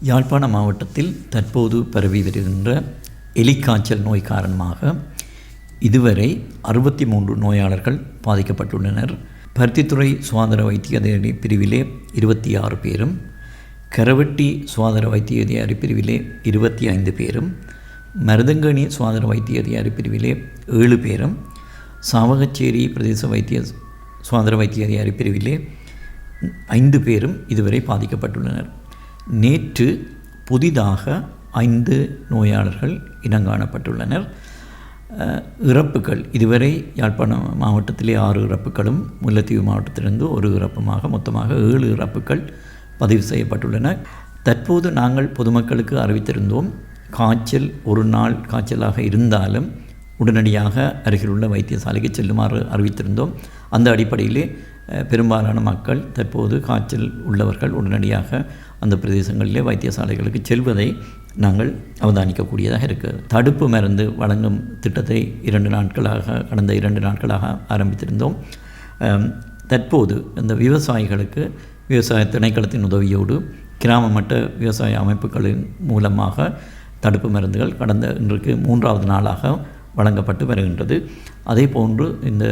யாழ்ப்பாண மாவட்டத்தில் தற்போது பரவி வருகின்ற எலிக்காய்ச்சல் நோய் காரணமாக இதுவரை அறுபத்தி மூன்று நோயாளர்கள் பாதிக்கப்பட்டுள்ளனர். பருத்தித்துறை சுகாதார வைத்திய அதிகாரி பிரிவிலே இருபத்தி ஆறு பேரும் கரவெட்டி சுகாதார வைத்திய அதிகாரி பிரிவிலே இருபத்தி ஐந்து பேரும் மருதங்கணி சுகாதார வைத்திய அதிகாரி பிரிவிலே ஏழு பேரும் சாவகச்சேரி பிரதேச வைத்திய சுகாதார வைத்திய அதிகாரி பிரிவிலே ஐந்து பேரும் இதுவரை பாதிக்கப்பட்டுள்ளனர். நேற்று புதிதாக ஐந்து நோயாளர்கள் இனங்காணப்பட்டுள்ளனர். இறப்புகள். இதுவரை யாழ்ப்பாணம் மாவட்டத்திலே ஆறு இறப்புகளும் முல்லைத்தீவு மாவட்டத்திலிருந்து ஒரு இறப்புமாக மொத்தமாக ஏழு இறப்புகள் பதிவு செய்யப்பட்டுள்ளன. தற்போது நாங்கள் பொதுமக்களுக்கு அறிவித்திருந்தோம் காய்ச்சல் ஒரு நாள் காய்ச்சலாக இருந்தாலும் உடனடியாக அருகிலுள்ள வைத்தியசாலைக்கு செல்லுமாறு அறிவித்திருந்தோம். அந்த அடிப்படையிலே பெரும்பாலான மக்கள் தற்போது காய்ச்சல் உள்ளவர்கள் உடனடியாக அந்த பிரதேசங்களிலே வைத்தியசாலைகளுக்கு செல்வதை நாங்கள் அவதானிக்கக்கூடியதாக இருக்குது தடுப்பு மருந்து வழங்கும் திட்டத்தை இரண்டு நாட்களாக கடந்த இரண்டு நாட்களாக ஆரம்பித்திருந்தோம். தற்போது இந்த விவசாயிகளுக்கு விவசாய திணைக்களத்தின் உதவியோடு கிராம மட்ட விவசாய அமைப்புகளின் மூலமாக தடுப்பு மருந்துகள் கடந்த இன்றைக்கு மூன்றாவது நாளாக வழங்கப்பட்டு வருகின்றது. அதே போன்று இந்த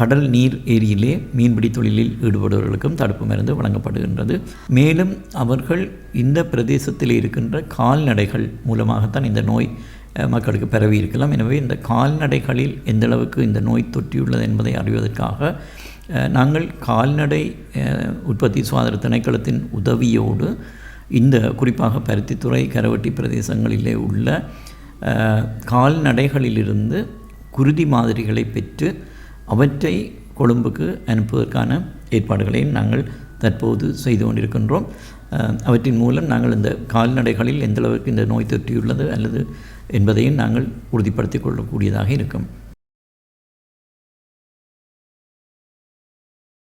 கடல் நீர் ஏரியிலே மீன்பிடி தொழிலில் ஈடுபடுபவர்களுக்கும் தடுப்பு மருந்து வழங்கப்படுகின்றது. மேலும் அவர்கள் இந்த பிரதேசத்தில் இருக்கின்ற கால்நடைகள் மூலமாகத்தான் இந்த நோய் மக்களுக்கு பரவி இருக்கலாம். எனவே இந்த கால்நடைகளில் எந்த அளவுக்கு இந்த நோய் தொற்றியுள்ளது என்பதை அறிவதற்காக நாங்கள் கால்நடை உற்பத்தி சுகாதார திணைக்களத்தின் உதவியோடு இந்த குறிப்பாக பருத்தித்துறை கரவட்டி பிரதேசங்களிலே உள்ள கால்நடைகளிலிருந்து குருதி மாதிரிகளை பெற்று அவற்றை கொழும்புக்கு அனுப்புவதற்கான ஏற்பாடுகளையும் நாங்கள் தற்போது செய்து கொண்டிருக்கின்றோம். அவற்றின் மூலம் நாங்கள் இந்த கால்நடைகளில் எந்தளவுக்கு இந்த நோய் தொற்றியுள்ளது அல்லது என்பதையும் நாங்கள் உறுதிப்படுத்திக் கொள்ளக்கூடியதாக இருக்கும்.